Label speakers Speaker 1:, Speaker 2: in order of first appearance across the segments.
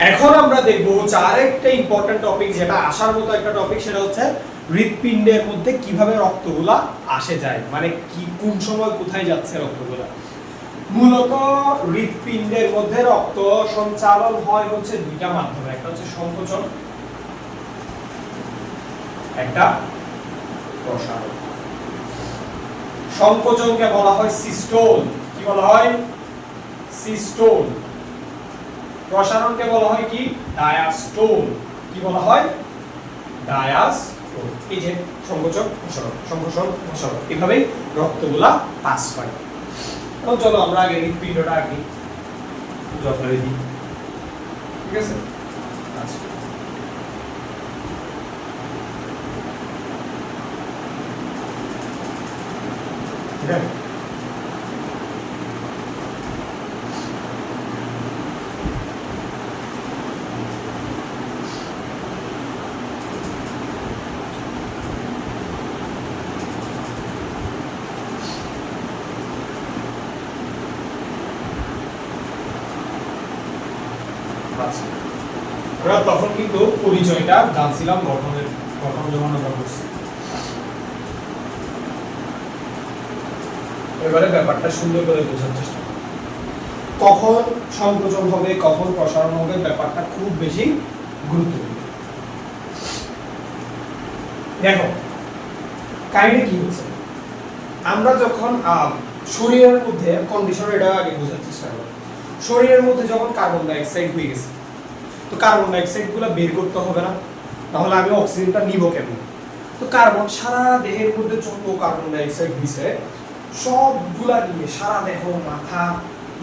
Speaker 1: এখন আমরা দেখব হচ্ছে আরেকটা ইম্পর্টেন্ট টপিক যেটা আসার মতো একটা টপিক সেটা হচ্ছে হৃৎপিণ্ডের মধ্যে কীভাবে রক্তগুলা আসে যায়? মানে কি, কোন সময় কোথায় যাচ্ছে রক্তগুলা? মূলত হৃৎপিণ্ডের মধ্যে রক্ত সঞ্চালন হয় হচ্ছে দুইটা মাধ্যমে। একটা হচ্ছে সংকোচন, একটা প্রসারণ। সংকোচনকে বলা হয় সিস্টোল। কি বলা হয়? সিস্টোল। প্রসারণকে বলা হয় কি? ডায়াস্টোল কি বলা হয়? ডায়াস্টোল এই যে সংকোচন প্রসারণ সংকোচন প্রসারণ এভাবেই রক্তগুলা পাস হয়। তো চলো আমরা আগে হৃৎপিণ্ডটা আগে যত্ন দিই ঠিক আছে? আচ্ছা। ঠিক আছে আচ্ছা। আমরা তখন কিন্তু পরিচয়টা জানছিলাম, গঠনের, গঠন যখন আমরা করছি। এবারে ব্যাপারটা সুন্দর করে বোঝার চেষ্টা কখন সংকোচন হবে, কখন প্রসারণ হবে, ব্যাপারটা খুব বেশি গুরুত্বপূর্ণ। দেখো, কাহিনী কি হচ্ছে? আমরা যখন শরীরের মধ্যে কন্ডিশন এটা আগে বোঝার চেষ্টা করো। শরীরের মধ্যে যখন কার্বন ডাইঅক্সাইড হয়ে গেছে তো কার্বন ডাই অক্সাইডগুলো বের করতে হবে না, তাহলে আমি অক্সিজেনটা নিব কেমন? তো কার্বন সারা দেহের মধ্যে যত কার্বন ডাই অক্সাইড দিছে, সবগুলা নিয়ে সারা দেহ, মাথা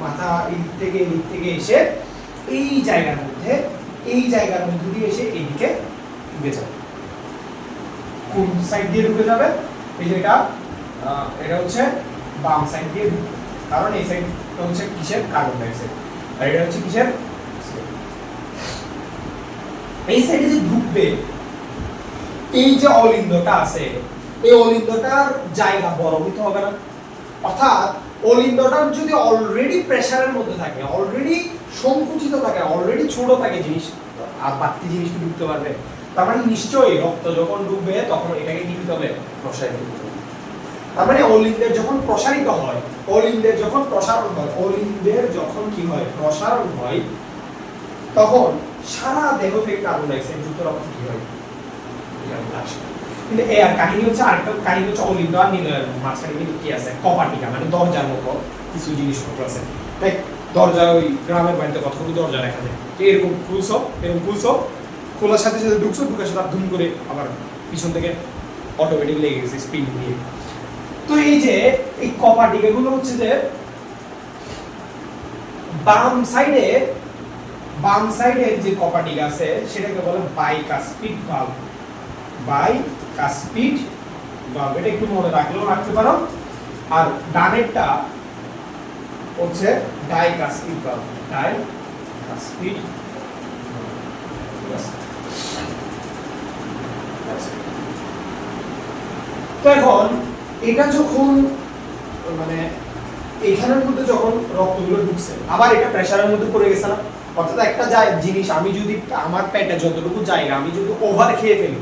Speaker 1: মাথা এই থেকে এই থেকে এসে এই জায়গার মধ্যে, এই জায়গার মধ্যে দিয়ে এসে এইদিকে ঢুকে যাবে। কোন সাইড দিয়ে ঢুকে যাবে? এই যে এটা হচ্ছে বাম সাইড দিয়ে কারণ এই সাইডটা হচ্ছে কিসের? কার্বন ডাই অক্সাইড আর এটা হচ্ছে কিসের? এই সাইডে যে ঢুকবে, এই যে অলিন্দটা আছে, এই অলিন্দটার জায়গা বড় হইতে হবে না। অর্থাৎ অলিন্দটার যদি অলরেডি প্রেসারের মধ্যে থাকে অলরেডি সংকুচিত থাকে অলরেডি ছোট থাকে জিনিস, আর বাড়তি জিনিস ঢুকতে পারবে, তার মানে নিশ্চয়ই রক্ত যখন ঢুকবে, তখন এটাকে কি হবে? প্রসারিত তার মানে অলিন্দের যখন প্রসারিত হয়, অলিন্দের যখন প্রসারণ হয়, অলিন্দের যখন কি হয়? প্রসারণ হয়, তখন সারা দেহ থেকে কার্বন ডাইঅক্সাইড যুক্ত রক্ত কি হয়? কিন্তু এই আর কাহিনী হচ্ছে আরেকটা, কাহিনী হচ্ছে অলিন্দ আর নীলের মাঝখানে কিন্তু কি আছে? কপাটিকা মানে দরজার মতো কিছু জিনিসপত্র আছে। লাইক দরজা ওই গ্রামের বাড়িতে কতগুলো দরজা দেখা যায়? এরকম খুলছো এরকম খুলছো খোলার সাথে সাথে ঢুকছো ঢুকার সাথে ধুম করে আবার পিছন থেকে অটোমেটিক লেগে গেছে স্পিন দিয়ে। তো এই যে, এই কপাটিকা গুলো হচ্ছে যে বাম সাইডে বাম সাইডের যে কপাটিক আছে, সেটাকে বলে বাইকাস্পিড ভালভ বাইকাস্পিড ভালভ এটা একটু মনে রাখলেও রাখতে পারো। আর ডানেরটা হচ্ছে ডাইকাস্পিড ভালভ ডাইকাস্পিড তো এখন, এটা যখন মানে এখানের মধ্যে যখন রক্তগুলো ঢুকছে, আবার এটা প্রেসারের মধ্যে পড়ে গেছে না? অর্থাৎ একটা জিনিস, আমি যদি আমার পেটে যতটুকু জায়গা, আমি যদি ওভার খেয়ে ফেলি,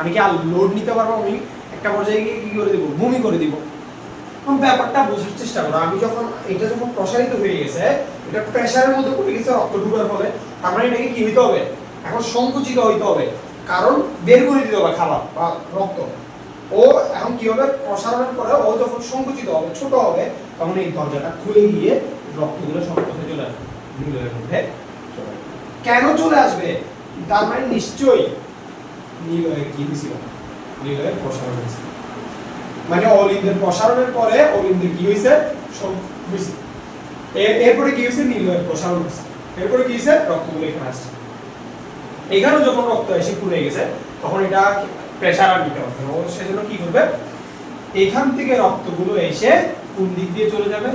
Speaker 1: আমি কি আর লোড নিতে পারব? আমি একটা পর্যায়ে গিয়ে কি করে দিব? বমি করে দিব। এখন ব্যাপারটা বোঝার চেষ্টা করো। আমি যখন এটা যখন প্রসারিত হয়ে গেছে, এটা প্রেশারের মধ্যে পড়ে গেছে রক্ত ঢুকার ফলে। মানে এটাকে কি হইতে হবে? এখন সংকুচিত হইতে হবে। কারণ বের করে দিতে হবে খাবার বা রক্ত। ও এখন কি হবে? প্রসারণ করে ও যখন সংকুচিত হবে, ছোট হবে, তখন এই দরজাটা খুলে গিয়ে রক্তগুলো কোথায় চলে আসবে? মধ্যে। কেন চলে আসবে? তার মানে নিশ্চয়ই নীলয়ে কি হয়েছিল? নীলয়ে প্রসারণ হয়েছে মানে অলিন্দের প্রসারণের পরে অলিন্দের কি হয়েছে? এরপরে কি হয়েছে? নীলয়ের প্রসারণ হয়েছে। এরপরে কি হয়েছে? রক্তগুলো এখানে আসছে। এখানেও যখন রক্ত এসে পুড়ে গেছে, তখন এটা প্রেসার আর হবে ও সেজন্য কি করবে? এখান থেকে রক্তগুলো এসে কোন দিক দিয়ে চলে যাবে?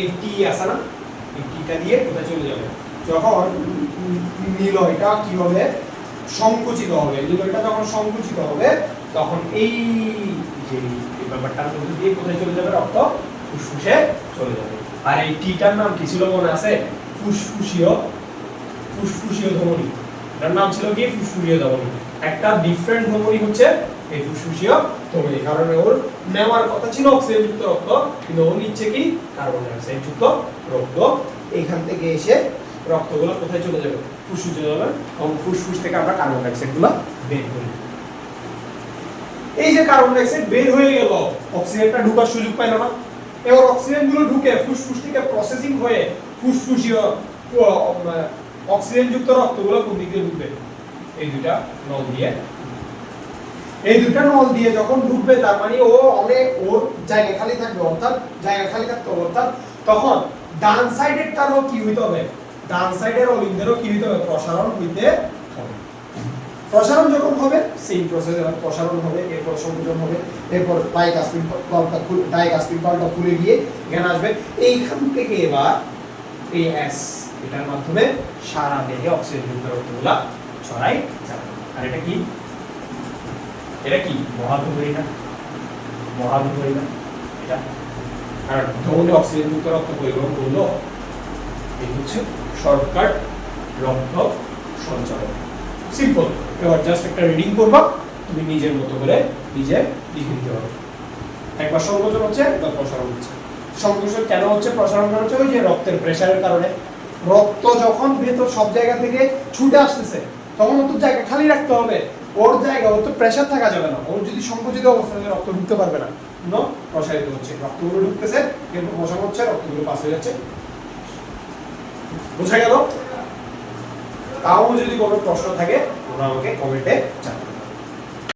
Speaker 1: এই টি আছে না? এই টিটা দিয়ে কোথায় চলে যাবে। যখন নিলয়টা কি হবে সংকুচিত হবে, নিলয়টা যখন সংকুচিত হবে, তখন এই যে ব্যাপারটার মধ্যে দিয়ে কোথায় চলে যাবে? রক্ত ফুসফুসে চলে যাবে। আর এই টিটার নাম কি ছিল মনে আছে? ফুসফুসীয় ফুসফুসীয় ধমনী। এটার নাম ছিল কি? ফুসফুসীয় ধমনী। একটা ডিফারেন্ট ধমনী হচ্ছে এই ফুসফুসীয় ধমনী। কারণ ওর নেওয়ার কথা ছিল অক্সিজেন যুক্ত রক্ত, কিন্তু ও নিচ্ছে কি? কার্বন ডাই অক্সাইড যুক্ত রক্ত। এইখান থেকে এসে রক্তগুলো কোথায় চলে যাবে? ফুসফুসে যাবে। এবং ফুসফুস থেকে আমরা কার্বন ডাই অক্সাইডগুলো বের করি। এই যে কার্বন ডাই অক্সাইড বের হয়ে গেল অক্সিজেনটা ঢোকার সুযোগ পাইলো না। এবার অক্সিজেনগুলো ঢুকে ফুসফুস থেকে প্রসেসিং হয়ে ফুসফুসীয় অক্সিজেন যুক্ত রক্তগুলো কোন দিক ঢুকবে? এই দুটা নল দিয়ে। এই দুটা নল দিয়ে যখন ঢুকবে, তার মানে ও অনেক, ওর জায়গা খালি থাকবে, অর্থাৎ জায়গা খালি থাকতে অর্থাৎ তখন ডান সাইডের তারও কি হইতে হবে? ডান সাইডের অলিন্দেরও কি হইতে হবে? প্রসারণ হইতে হবে। প্রসারণ যখন হবে সেম প্রসেস প্রসারণ হবে, এরপর সংযোজন হবে, এরপর ডাইক আসপিন খুলে ডাইক আসপিন কলটা খুলে গিয়ে এখানে আসবে। এইখান থেকে এবার এই এস এটার মাধ্যমে সারা দেহে অক্সিজেন যুক্ত রক্তগুলা ছড়াই যাবে। আর এটা কি? এটা কি? মহাধুমরি না এটা। আর ধমনী অক্সিজেন যুক্ত রক্ত পরিবহন করল হচ্ছে শর্টকাট রক্ত সঞ্চালন সিম্পল এবার জাস্ট একটা রিডিং করবা, তুমি নিজের মতো করে নিজে লিখে দিতে পারো। একবার সংকোচন হচ্ছে প্রসারণ হচ্ছে। সংকোচন কেন হচ্ছে, প্রসারণ কেন হচ্ছে? ওই যে রক্তের প্রেসারের কারণে। রক্ত যখন ভেতর সব জায়গা থেকে ছুটে আসতেছে, তখন তো জায়গা খালি রাখতে হবে। ওর জায়গা, ওর তো প্রেসার থাকা যাবে না। ওর যদি সংকুচিত অবস্থায় রক্ত ঢুকতে পারবে না। প্রসারিত হচ্ছে। রক্তগুলো ঢুকতেছে, কিন্তু প্রসারণ হচ্ছে, রক্তগুলো হয়ে যাচ্ছে। বোঝা গেল? তাও যদি কোনো প্রশ্ন থাকে ওরা আমাকে কমেন্টে জানাবে